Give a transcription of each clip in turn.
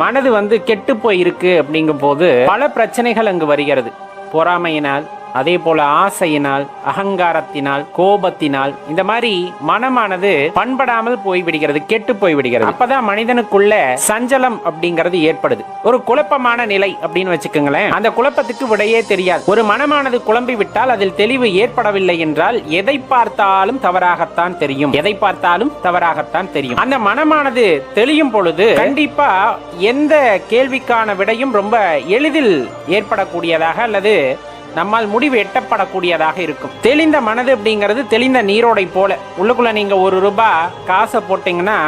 மனது வந்து கெட்டு போயிருக்கு அப்படிங்கும் போது பல பிரச்சனைகள் அங்கு வருகிறது. பொறாமையினால் அதே போல ஆசையினால் அகங்காரத்தினால் கோபத்தினால் இந்த மாதிரி மனமானது பண்படாமல் போய்விடுகிறது கெட்டு போய்விடுகிறது அப்பதான் மனிதனுக்குள்ள சஞ்சலம் அப்படிங்கிறது ஏற்படுது. ஒரு குழப்பமான நிலை அப்படின்னு வச்சுக்கோங்களேன். அந்த குழப்பத்துக்கு விடையே தெரியாது. ஒரு மனமானது குழம்பி விட்டால் அதில் தெளிவு ஏற்படவில்லை என்றால் எதை பார்த்தாலும் தவறாகத்தான் தெரியும். எதை பார்த்தாலும் தவறாகத்தான் தெரியும். அந்த மனமானது தெளியும் பொழுது கண்டிப்பா எந்த கேள்விக்கான விடையும் ரொம்ப எளிதில் ஏற்படக்கூடியதாக அல்லது நம்மால் முடிவு எட்டப்படக்கூடியதாக இருக்கும். தெளிந்த மனது அப்படிங்கிறது தெளிந்த நீரோடை போல. உள்ளுக்குள்ள நீங்க ஒரு ரூபாய் காசை போட்டீங்கன்னா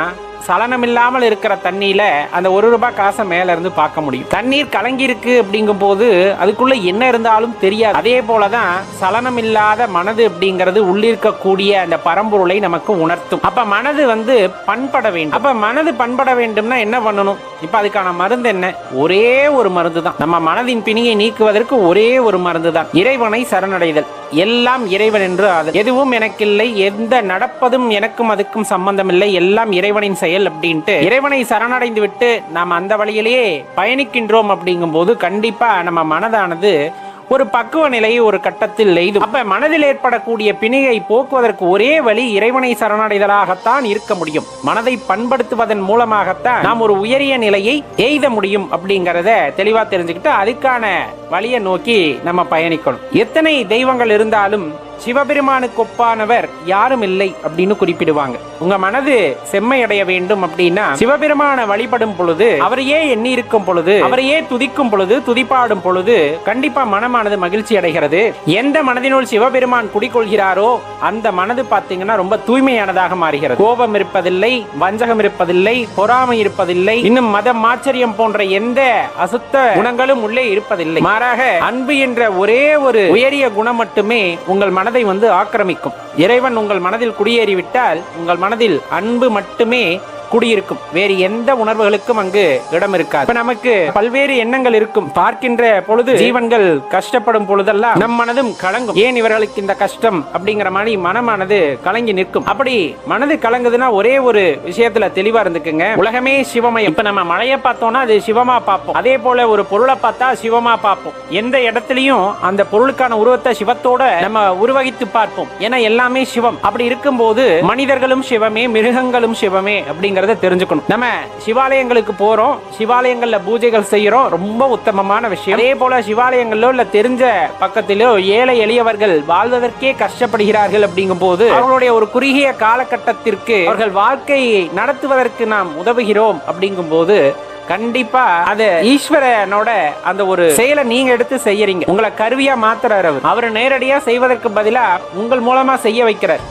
சலனம் இல்லாமல் இருக்கிற தண்ணியில அந்த ஒரு ரூபாய் காசை மேல இருந்து பார்க்க முடியும். தண்ணீர் கலங்கி இருக்கு அப்படிங்கும் போது அதுக்குள்ள என்ன இருந்தாலும் தெரியாது. அதே போலதான் சலனம் இல்லாத மனது அப்படிங்கிறது உள்ளிருக்கக்கூடிய அந்த பரம்பொருளை நமக்கு உணர்த்தும். அப்ப மனது வந்து பண்பட வேண்டும். அப்ப மனது பண்பட வேண்டும்னா என்ன பண்ணணும்? இப்ப அதுக்கான மருந்து என்ன? ஒரே ஒரு மருந்து தான் நம்ம மனதின் பிணியை நீக்குவதற்கு ஒரே ஒரு மருந்து தான் இறைவனை சரணடைதல். எல்லாம் இறைவன் என்று ஆதல் எதுவும் எனக்கில்லை எந்த நடப்பதும் எனக்கும் அதுக்கும் சம்பந்தமில்லை. எல்லாம் இறைவனின் செயல் அப்படின்ட்டு. இறைவனை சரணடைந்து விட்டு நாம் அந்த வழியிலேயே பயணிக்கின்றோம் அப்படிங்கும்போது கண்டிப்பா நம்ம மனதானது ஒரு பக்குவ நிலையை ஒரு கட்டத்தில் எய்தும் அப்ப மனதில் ஏற்படக்கூடிய பிணியை போக்குவதற்கு ஒரே வழி இறைவனை சரணடைதலாகத்தான் இருக்க முடியும். மனதை பண்படுத்துவதன் மூலமாகத்தான் நாம் ஒரு உயரிய நிலையை எய்த முடியும் அப்படிங்கறத தெளிவா தெரிஞ்சுக்கிட்டு அதுக்கான வழியை நோக்கி நம்ம பயணிக்கணும். எத்தனை தெய்வங்கள் இருந்தாலும் சிவபெருமானுக்கு ஒப்பானவர் யாரும் இல்லை அப்படின்னு குறிப்பிடுவாங்க. உங்க மனது செம்மையடைய வேண்டும் அப்படின்னா சிவபெருமான வழிபடும் பொழுது அவரையே எண்ணி இருக்கும் பொழுது அவரையே துதிக்கும் பொழுது துதிப்பாடும் பொழுது கண்டிப்பா மனமானது மகிழ்ச்சி அடைகிறது. எந்த மனதினுள் சிவபெருமான் குடிக்கொள்கிறாரோ அந்த மனது பாத்தீங்கன்னா ரொம்ப தூய்மையானதாக மாறுகிறது. கோபம் இருப்பதில்லை வஞ்சகம் இருப்பதில்லை பொறாமை இருப்பதில்லை இன்னும் மதம் மாச்சரியம் போன்ற எந்த அசுத்த குணங்களும் உள்ளே இருப்பதில்லை. மாறாக அன்பு என்ற ஒரே ஒரு உயரிய குணம் மட்டுமே உங்கள் மனதை வந்து ஆக்கிரமிக்கும். இறைவன் உங்கள் மனதில் குடியேறிவிட்டால் உங்கள் மனதில் அன்பு மட்டுமே குடியிருக்கும். வேறு எந்த உணர்வுகளுக்கும் அங்கு இடம் இருக்காது. நமக்கு பல்வேறு எண்ணங்கள் இருக்கும். பார்க்கின்ற பொழுது ஜீவன்கள் கஷ்டப்படும் பொழுதெல்லாம் நம் மனதும் கலங்கும். ஏன் இவர்களுக்கு இந்த கஷ்டம்? அப்படிங்கிற மாதிரி மனமானது கலங்கி நிற்கும். அப்படி மனது கலங்குதுன்னா ஒரே ஒரு விஷயத்துல தெளிவா இருந்துக்குங்க. உலகமே சிவமயம். இப்ப நம்ம மழையை பார்த்தோம்னா அது சிவமா பார்ப்போம். அதே போல ஒரு பொருளை பார்த்தா சிவமா பார்ப்போம். எந்த இடத்துலயும் அந்த பொருளுக்கான உருவத்தை சிவத்தோட நம்ம உருவகித்து பார்ப்போம். ஏன்னா எல்லாமே சிவம். அப்படி இருக்கும்போது மனிதர்களும் சிவமே மிருகங்களும் சிவமே அப்படின்னு அப்படிங்கறத தெரிஞ்சுக்கணும். நம்ம சிவாலயங்களுக்கு போறோம் சிவாலயங்கள்ல பூஜைகள் செய்யறோம் ரொம்ப உத்தமமான விஷயம். அதே போல சிவாலயங்களோ இல்ல தெரிஞ்ச பக்கத்திலோ ஏழை எளியவர்கள் வாழ்வதற்கே கஷ்டப்படுகிறார்கள் அப்படிங்கும் போது அவர்களுடைய ஒரு குறுகிய காலகட்டத்திற்கு அவர்கள் வாழ்க்கையை நடத்துவதற்கு நாம் உதவுகிறோம் அப்படிங்கும் போது கண்டிப்பா அது ஈஸ்வரனோட அந்த ஒரு செயலை நீங்க எடுத்து செய்யறீங்க. உங்களை கருவியா மாத்துறாரு அவர். அவர் நேரடியா செய்வதற்கு பதிலா உங்கள் மூலமா செய்ய வைக்கிறார்.